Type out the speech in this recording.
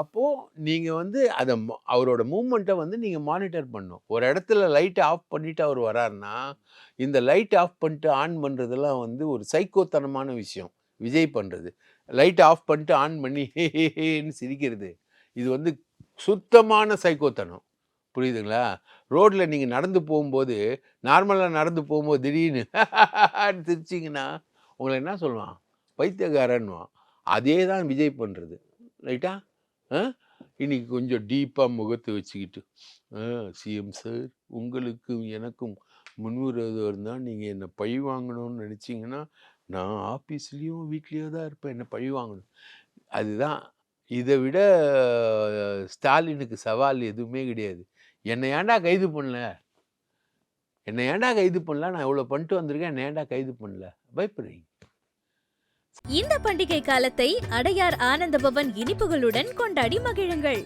அப்போது நீங்கள் வந்து அதை அவரோட மூமெண்ட்டை வந்து நீங்கள் மானிட்டர் பண்ணணும். ஒரு இடத்துல லைட்டை ஆஃப் பண்ணிவிட்டு அவர் வராருன்னா இந்த லைட் ஆஃப் பண்ணிட்டு ஆன் பண்ணுறதெல்லாம் வந்து ஒரு சைக்கோத்தனமான விஷயம். விஜய் பண்ணுறது லைட்டை ஆஃப் பண்ணிட்டு ஆன் பண்ணி ஹேன்னு சிரிக்கிறது. இது வந்து சுத்தமான சைக்கோத்தனம். புரியுதுங்களா? ரோட்டில் நீங்கள் நடந்து போகும்போது நார்மலாக நடந்து போகும்போது திடீர்னு சிரிச்சிங்கன்னா உங்களை என்ன சொல்லுவான்? பைத்தியக்காரன்னுவான். அதே தான் விஜய் பண்ணுறது ரைட்டா? இன்னைக்கு கொஞ்சம் டீப்பாக முகத்தை வச்சுக்கிட்டு சிஎம் சார் உங்களுக்கும் எனக்கும் முன்விரோதம் இருந்தால் நீங்கள் என்னை பழி வாங்கணும்னு நினச்சிங்கன்னா நான் ஆஃபீஸ்லேயும் வீட்லேயோ தான் இருப்பேன் என்னை பழி வாங்கணும். அதுதான். இதை விட ஸ்டாலினுக்கு சவால் எதுவுமே கிடையாது. என்னை ஏன்டா கைது பண்ணல? என்னை ஏன்டா கைது பண்ணல? நான் இவ்வளோ பண்ணிட்டு வந்திருக்கேன் என்னை ஏன்டா கைது பண்ணல? பயப்படுறீங்க. இந்த பண்டிகை காலத்தை அடையார் ஆனந்த பவன் இனிப்புகளுடன் கொண்டாடி மகிழுங்கள்.